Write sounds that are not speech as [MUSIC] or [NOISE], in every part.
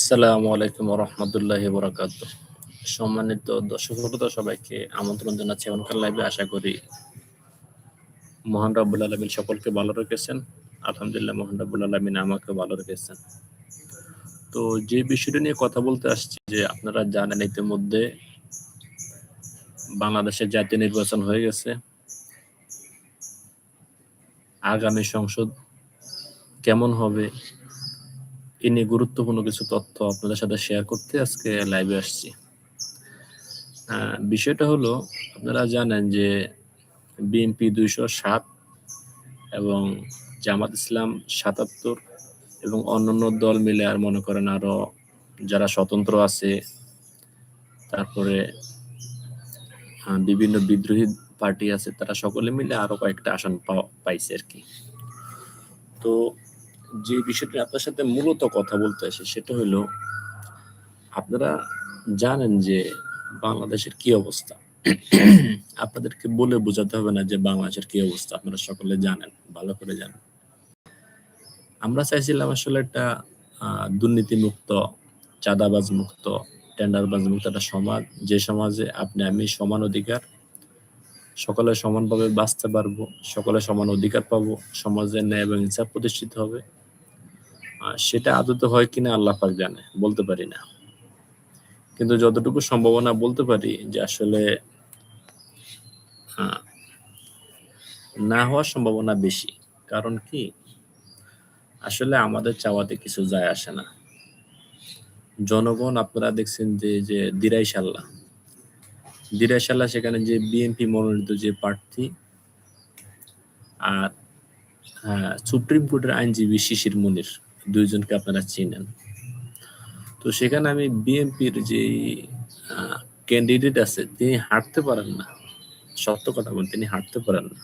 আসসালামু আলাইকুম রহমতুল্লাহ বরাকাত সম্মানিত দর্শক শ্রোতা, সবাইকে আমন্ত্রণ জানাচ্ছি এখনকার লাইভে আশা করি মহান রাব্বুল আলমিন সকলকে ভালো রেখেছেন। আলহামদুলিল্লাহ মহান রাব্বুল আলমিন আমাকে ভালো রেখেছেন। তো যে বিষয়টা নিয়ে কথা বলতে আসছি, যে আপনারা জানেন ইতিমধ্যে বাংলাদেশের জাতীয় নির্বাচন হয়ে গেছে। আগামী সংসদ কেমন হবে? এ নিয়ে গুরুত্বপূর্ণ কিছু তথ্য আপনাদের সাথে শেয়ার করতে আজকে লাইভে আসছি। বিষয়টা হলো, আপনারা জানেন যে বিএনপি দুইশো সাত এবং জামাত ইসলাম সাতাত্তর এবং অন্যান্য দল মিলে আর মনে করেন আরও যারা স্বতন্ত্র আছে, তারপরে বিভিন্ন বিদ্রোহী পার্টি আছে, তারা সকলে মিলে আরও কয়েকটা আসন পাইছে আর কি। তো যে বিষয়টি আপনার সাথে মূলত কথা বলতে আসে সেটা হলো আপনারা জানেন যে বাংলাদেশের কি অবস্থা। আপনাদেরকে বলে বোঝাতে হবে না যে বাংলাদেশের কি অবস্থা আপনারা সকলে জানেন ভালো করে জানেন। আমরা চাইছিলাম আসলে একটা আহ, দুর্নীতিমুক্ত চাঁদাবাজ মুক্ত টেন্ডারবাজ মুক্ত একটা সমাজ যে সমাজে আপনি আমি সমান অধিকার সকলে সমানভাবে বাঁচতে পারব সকলে সমান অধিকার পাবো সমাজের ন্যায় এবং ইনসাফ প্রতিষ্ঠিত হবে। সেটা আদতে হয় কিনা আল্লাহ পাক জানে বলতে পারি না। কিন্তু যতটুকু সম্ভাবনা বলতে পারি যে আসলে না হওয়ার সম্ভাবনা বেশি। কারণ কি? আসলে আমাদের চাওয়াতে কিছু যায় আসে না। জনগণ আপনারা দেখছেন যে যে দিরাই সাল্লাহ দিরাই সাল্লাহ সেখানে যে বিএনপি মনোনীত যে প্রার্থী আর হ্যাঁ, সুপ্রিম কোর্টের আইনজীবী শিশির মনির। দুইজনকে আপনারা চিনেন। তো সেখানে আমি বিএনপির যে ক্যান্ডিডেট আছে, তিনি হাঁটতে পারেন না। সত্য কথা বল তিনি হাঁটতে পারেন না।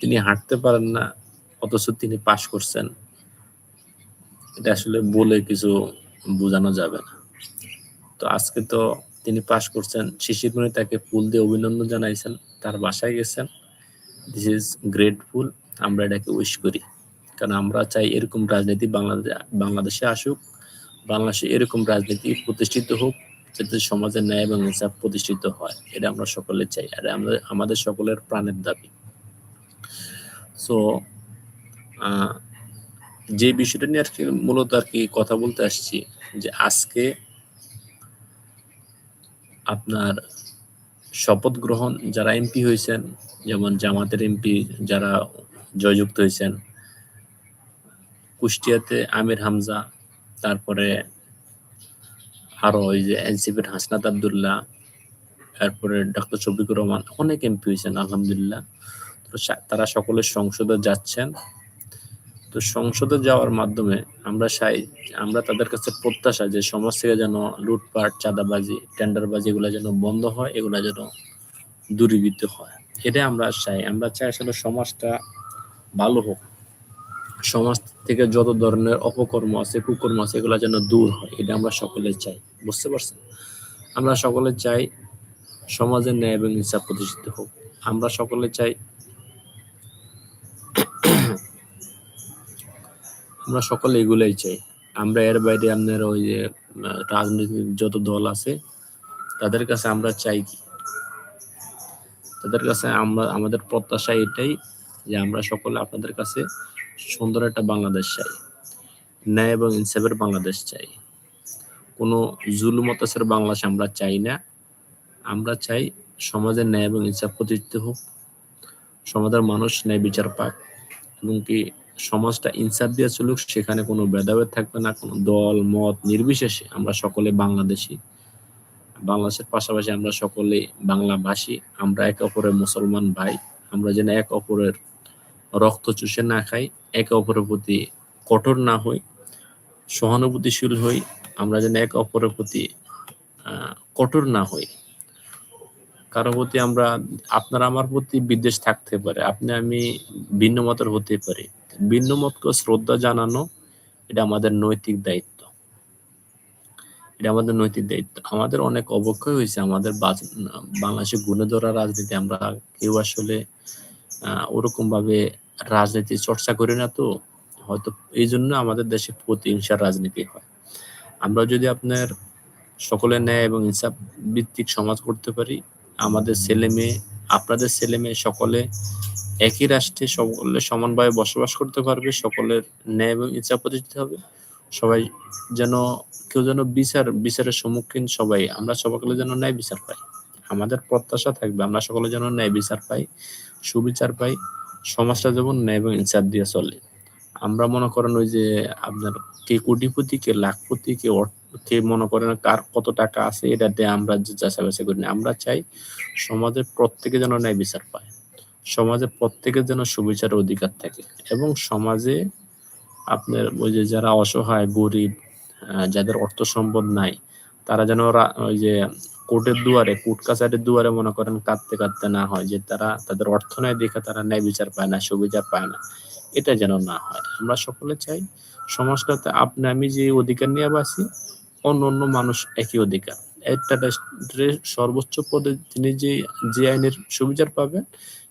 তিনি হাঁটতে পারেন না, অথচ তিনি পাশ করছেন। এটা আসলে বলে কিছু বোঝানো যাবে না। তো আজকে তো তিনি পাশ করছেন, শিশির মনি তাকে ফুল দিয়ে অভিনন্দন জানাইছেন, তার বাসায় গেছেন। দিস ইজ গ্রেটফুল আমরা এটাকে উইশ করি। কারণ আমরা চাই এরকম রাজনীতি বাংলাদেশে বাংলাদেশে আসুক, বাংলাদেশে এরকম রাজনীতি প্রতিষ্ঠিত হোক, যাতে সমাজের ন্যায় এবং ইনসাফ প্রতিষ্ঠিত হয়। এটা আমরা সকলে চাই, আর আমরা, আমাদের সকলের প্রাণের দাবি। সো যে বিষয়টা নিয়ে আর কি মূলত আর কি কথা বলতে আসছি, যে আজকে আপনার শপথ গ্রহণ যারা এমপি হয়েছেন, যেমন জামাতের এমপি যারা জয়যুক্ত হয়েছেন কুষ্টিয়াতে আমির হামজা, তারপরে আরও ওই যে এনসিপির হাসনাত আবদুল্লাহ, তারপরে ডক্টর শফিকুর রহমান, অনেক এমপি হয়েছেন, আলহামদুলিল্লাহ। তারা সকলে সংসদে যাচ্ছেন। তো সংসদে যাওয়ার মাধ্যমে আমরা চাই, আমরা তাদের কাছে প্রত্যাশা যে সমাজ থেকে যেন লুটপাট, চাঁদাবাজি, টেন্ডারবাজি এগুলো যেন বন্ধ হয়, এগুলো যেন দূরীভূত হয়। এটাই আমরা চাই। আমরা চাই আসলে সমাজটা ভালো হোক। সমাজ থেকে যত ধরনের অপকর্ম আছে, কুকর্ম আছে, এগুলো যেন দূর হয়, এটা আমরা সকলে চাই। বুঝতে পারছেন? আমরা সকলে চাই সমাজের ন্যায় এবং ইনসাফ প্রতিষ্ঠিত হোক। আমরা সকলে চাই [CLEARS THROAT] আমরা সকলে এগুলাই চাই। আমরা এর বাইরে আপনার ওই যে রাজনৈতিক যত দল আছে, তাদের কাছে আমরা চাই কি? তাদের কাছে আমরা, আমাদের প্রত্যাশা এটাই যে আমরা সকলে আপনাদের কাছে সুন্দর একটা বাংলাদেশ চাই। ন্যায় এবং ইনসাফের বাংলাদেশ চাই। কোনো জুলুম অত্যাচার বাংলাদেশ আমরা চাই না। আমরা চাই সমাজের ন্যায় এবং ইনসাফ প্রতিষ্ঠিত হোক। সমাজের মানুষ ন্যায় বিচার পাক এবং কি সমাজটা ইনসাফ দিয়ে চলুক, সেখানে কোনো ভেদাভেদ থাকবে না, কোনো দল, মত নির্বিশেষে আমরা সকলে বাংলাদেশি। বাংলাদেশের পাশাপাশি আমরা সকলে বাংলাভাষী আমরা একে অপরের মুসলমান ভাই। আমরা যেন এক অপরের রক্ত চুষে না খাই, একে অপরের প্রতি কঠোর না হই, সহানুভূতিশীল হই, আমরা যেন এক অপরের প্রতি কঠোর না হই। কারও প্রতি আমরা, আপনার আমার প্রতি বিদ্বেষ থাকতে পারে, আপনি আমি ভিন্ন মতের হতে পারি। ভিন্ন মতকে শ্রদ্ধা জানানো, এটা আমাদের নৈতিক দায়িত্ব। এটা আমাদের নৈতিক দায়িত্ব। আমাদের অনেক অবক্ষয় হয়েছে, আমাদের বাংলাদেশে গুণে ধরা রাজনীতি, আমরা কেউ আসলে ওরকম ভাবে রাজনীতি চর্চা করি না তো, হয়তো এই জন্য আমাদের দেশে প্রতিহিংসার রাজনীতি হয়। আমরা যদি আপনার সকলের ন্যায় এবং ইনসাফ ভিত্তিক সমাজ করতে পারি, আমাদের ছেলে মেয়ে, আপনাদের ছেলে মেয়ে সকলে একই রাষ্ট্রে সকলে সমানভাবে বসবাস করতে পারবে, সকলের ন্যায় এবং ইচ্ছা প্রতিষ্ঠিত হবে। সবাই যেন, কেউ যেন বিচার, বিচারের সম্মুখীন সবাই, আমরা সকলে যেন ন্যায় বিচার পাই। আমাদের প্রত্যাশা থাকবে, আমরা সকলে যেন ন্যায় বিচার পাই, সুবিচার পাই। সমাজটা যেমন ন্যায় এবং ইনসাফ দিয়ে চলে। আমরা মনে করেন ওই যে আপনার কে কোটিপতি, কে লাখপতি, কে কে মনে করেন কার কত টাকা আছে, এটা দিয়ে আমরা যাচাই বাছাই করি না। আমরা চাই সমাজের প্রত্যেকে যেন ন্যায় বিচার পায়। সমাজে প্রত্যেকের যেন সুবিচারের অধিকার থাকে এবং সমাজে আপনার ওই যে যারা অসহায়, গরিব যাদের অর্থ সম্পদ নাই, তারা যেন ওই যে কোর্টের দুয়ারে কোর্ট কাছারির দুয়ারে মনে করেন কাঁদতে কাঁদতে না হয় যে তারা তাদের অর্থ নেয় দেখে তারা ন্যায় বিচার পায় না সুবিচার পায় না। এটা যেন না হয়। আমরা সকলে চাই সমাজটাতে আপনি আমি যে অধিকার নিয়ে বাসি অন্য অন্য মানুষ একই অধিকার। একটা সর্বোচ্চ পদে তিনি যে যে আইনের সুবিচার পাবেন,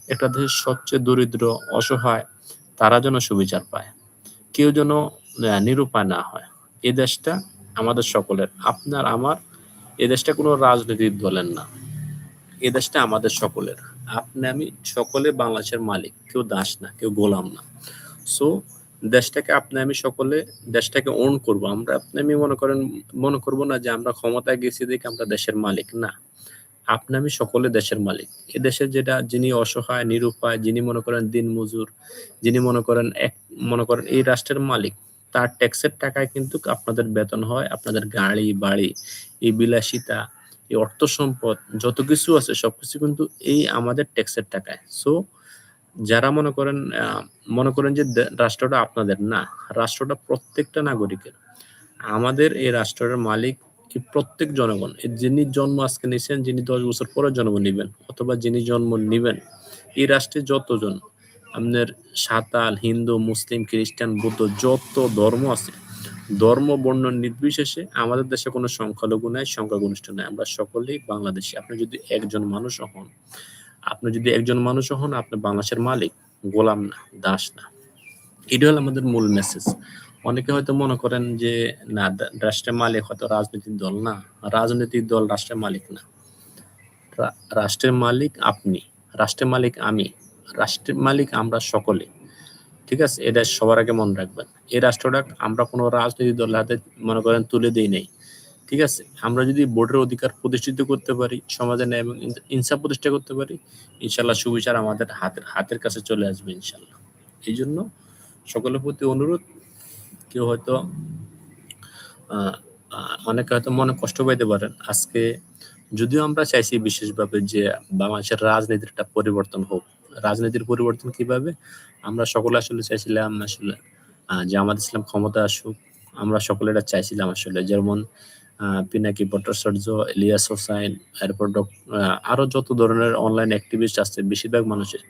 একটা দেশের সবচেয়ে দরিদ্র, অসহায়, তারা যেন সুবিচার পায়। কেউ যেন নিরুপায় না হয়। এ দেশটা আমাদের সকলের, আপনার, আমার এ দেশটা কোনো রাজনৈতিক দলের না। এ দেশটা আমাদের সকলের। আপনি, আমি সকলে বাংলাদেশের মালিক, কেউ দাস না, কেউ গোলাম না। সো দেশটাকে আপনি, আমি সকলে দেশটাকে ওন করব। আমরা, আপনি, আমি মনে করেন, মনে করব না যে আমরা ক্ষমতায় গেছি দেখে আমরা দেশের মালিক না। আপনি, আমি সকলে দেশের মালিক। এ দেশের যেটা, যিনি অসহায়, নিরুপায়, যিনি মনে করেন দিন মজুর যিনি মনে করেন এক, মনে করেন এই রাষ্ট্রের মালিক তার ট্যাক্সের টাকায় কিন্তু আপনাদের বেতন হয়, আপনাদের গাড়ি, বাড়ি, এই বিলাসিতা, এই অর্থ সম্পদ, যত কিছু আছে সবকিছু কিন্তু এই আমাদের ট্যাক্সের টাকায়। সো যারা মনে করেন মনে করেন যে রাষ্ট্রটা আপনাদের না, রাষ্ট্রটা প্রত্যেকটা নাগরিকের। আমাদের এই রাষ্ট্রের মালিক প্রত্যেক জনগণ যিনি জন্ম আজকে নিছেন যিনি দশ বছর পরে জন্ম নিবেন, অথবা যিনি জন্ম নিবেন, এই রাষ্ট্রে যতজন আপনার সাঁতাল, হিন্দু, মুসলিম, খ্রিস্টান, বৌদ্ধ, যত ধর্ম আছে, ধর্ম, বর্ণ নির্বিশেষে আমাদের দেশে কোনো সংখ্যালঘু নাই, সংখ্যাগরিষ্ঠ নাই। আমরা সকলেই বাংলাদেশি। আপনি যদি একজন মানুষ হন, আপনি যদি একজন মানুষ হন, আপনি বাংলাদেশের মালিক, গোলাম না, দাস না। এটা হলো আমাদের মূল মেসেজ অনেকে হয়তো মনে করেন যে, না, রাষ্ট্রের মালিক হয়তো রাজনৈতিক দল না, রাজনৈতিক দল রাষ্ট্রের মালিক না। রাষ্ট্রের মালিক আপনি, রাষ্ট্রের মালিক আমি। রাষ্ট্রের মালিক আমরা সকলে ঠিক আছে? এটা সবার আগে মনে রাখবেন। এই রাষ্ট্রটা আমরা কোনো রাজনৈতিক দলের হাতে মনে করেন তুলে দিই নেই। ঠিক আছে? আমরা যদি ভোটের অধিকার প্রতিষ্ঠিত করতে পারি, সমাজে ন্যায় এবং ইনসাফ প্রতিষ্ঠা করতে পারি ইনশাল্লাহ সুবিচার আমাদের হাতের হাতের কাছে চলে আসবে ইনশাল্লাহ এই জন্য সকলের প্রতি অনুরোধ, কেউ হয়তো অনেকে হয়তো মনে কষ্ট পাইতে পারেন। আজকে যদিও আমরা চাইছি বিশেষভাবে যে বাংলাদেশের রাজনীতির একটা পরিবর্তন হোক রাজনীতির পরিবর্তন কীভাবে? আমরা সকলে আসলে চাইছিলাম আসলে আমাদের ইসলাম ক্ষমতা আসুক। আমরা সকলে এটা চাইছিলাম আসলে। যেমন পিনাকি ভট্টাচার্য, ইলিয়াস হোসাইন, এরপর আরও যত ধরনের অনলাইন অ্যাক্টিভিস্ট আছে, বেশিরভাগ মানুষের।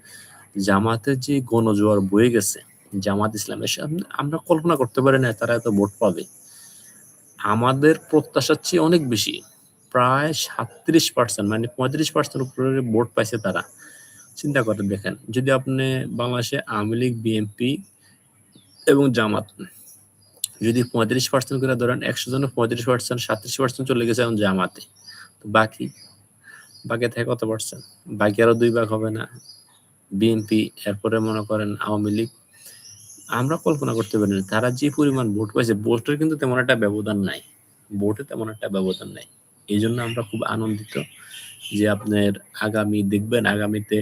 জামাতের যে গণজোয়ার বয়ে গেছে, জামাত ইসলামের আমরা কল্পনা করতে পারি না তারা এত ভোট পাবে। আমাদের প্রত্যাশার চেয়ে অনেক বেশি। প্রায় সাত্রিশ পার্সেন্ট মানে পঁয়ত্রিশ পার্সেন্ট উপরে ভোট পাইছে তারা। চিন্তা করে দেখেন, যদি আপনি বাংলাদেশে আওয়ামী লীগ, বিএনপি এবং জামাত, যদি পঁয়ত্রিশ পার্সেন্ট করে ধরেন, একশো জনের পঁয়ত্রিশ পার্সেন্ট সাতত্রিশ পার্সেন্ট চলে গেছে এখন জামাতে, তো বাকি? বাকি থাকে কত পার্সেন্ট বাকি আরও দুই ভাগ হবে না? বিএনপি, এরপরে মনে করেন আওয়ামী লীগ। আমরা কল্পনা করতে পারি না, তারা যে পরিমাণ ভোট পাইছে, ভোটের কিন্তু তেমন একটা ব্যবধান নাই। ভোটে তেমন একটা ব্যবধান নাই। এই জন্য আমরা খুব আনন্দিত। যে আপনার আগামী দেখবেন, আগামীতে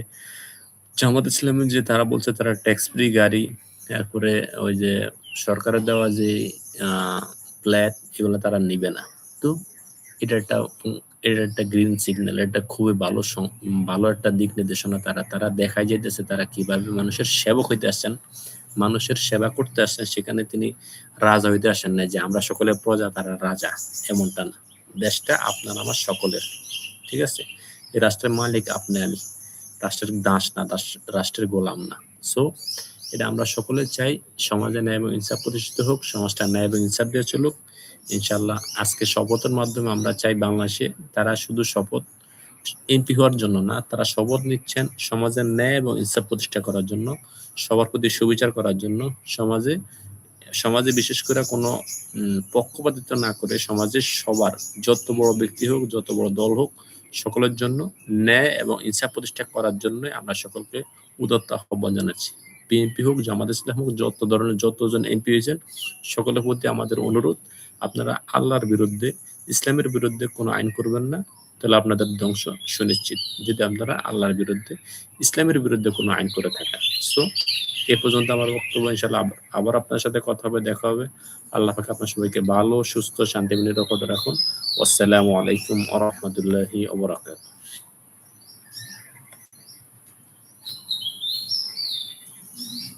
জামাত ইসলামের যে তারা বলছে তারা ট্যাক্স ফ্রি গাড়ি, তারপরে ওই যে সরকারের দেওয়া যে ফ্ল্যাট এগুলো তারা নিবে না। তো এটা একটা এটা একটা গ্রিন সিগন্যাল এটা খুবই ভালো ভালো একটা দিক নির্দেশনা তারা তারা দেখাই যাইতেছে তারা কীভাবে মানুষের সেবক হইতে আসছেন, মানুষের সেবা করতে আসছেন, সেখানে তিনি রাজা হইতে আসেন না যে আমরা সকলে প্রজা, তারা রাজা, এমনটা না। দেশটা আপনার, আমার সকলের। ঠিক আছে? এই রাষ্ট্রের মালিক আপনি, আমি। রাষ্ট্রের দাস না রাষ্ট্রের গোলাম না। সো এটা আমরা সকলে চাই সমাজে ন্যায় এবং ইনসাফ প্রতিষ্ঠিত হোক, সমাজটা ন্যায় এবং ইনসাফ দিয়ে চলুক। ইনশাল্লাহ আজকে শপথের মাধ্যমে আমরা চাই বাংলাদেশে তারা শুধু শপথ এমপি হওয়ার জন্য না, তারা শপথ নিচ্ছেন সমাজের ন্যায় এবং ইনসাফ প্রতিষ্ঠা করার জন্য, সবার প্রতি সুবিচার করার জন্য। সমাজে সমাজে বিশেষ করে কোনো পক্ষপাতিত্ব না করে সমাজের সবার, যত বড় ব্যক্তি হোক, যত বড় দল হোক সকলের জন্য, ন্যায় এবং ইনসাফ প্রতিষ্ঠা করার জন্য আমরা সকলকে উদত্ত আহ্বান জানাচ্ছি। বিএনপি হোক, জামাত ইসলাম হোক, যত ধরনের যতজন এমপি হয়েছেন, সকলের প্রতি আমাদের অনুরোধ, আপনারা আল্লাহর বিরুদ্ধে, ইসলামের বিরুদ্ধে কোনো আইন করবেন না। তাহলে আপনাদের ধ্বংস সুনিশ্চিত যদি আপনারা আল্লাহর বিরুদ্ধে, ইসলামের বিরুদ্ধে কোনো আইন করে থাকেন। সো এ পর্যন্ত আমার বক্তব্য ইনশাল্লাহ আবার- আবার আপনার সাথে কথা হবে, দেখা হবে। আল্লাহ পাকে আপনার সবাইকে ভালো, সুস্থ, শান্তি, নিরাপদ রাখুন। আসসালামু আলাইকুম আ রহমতুল্লাহি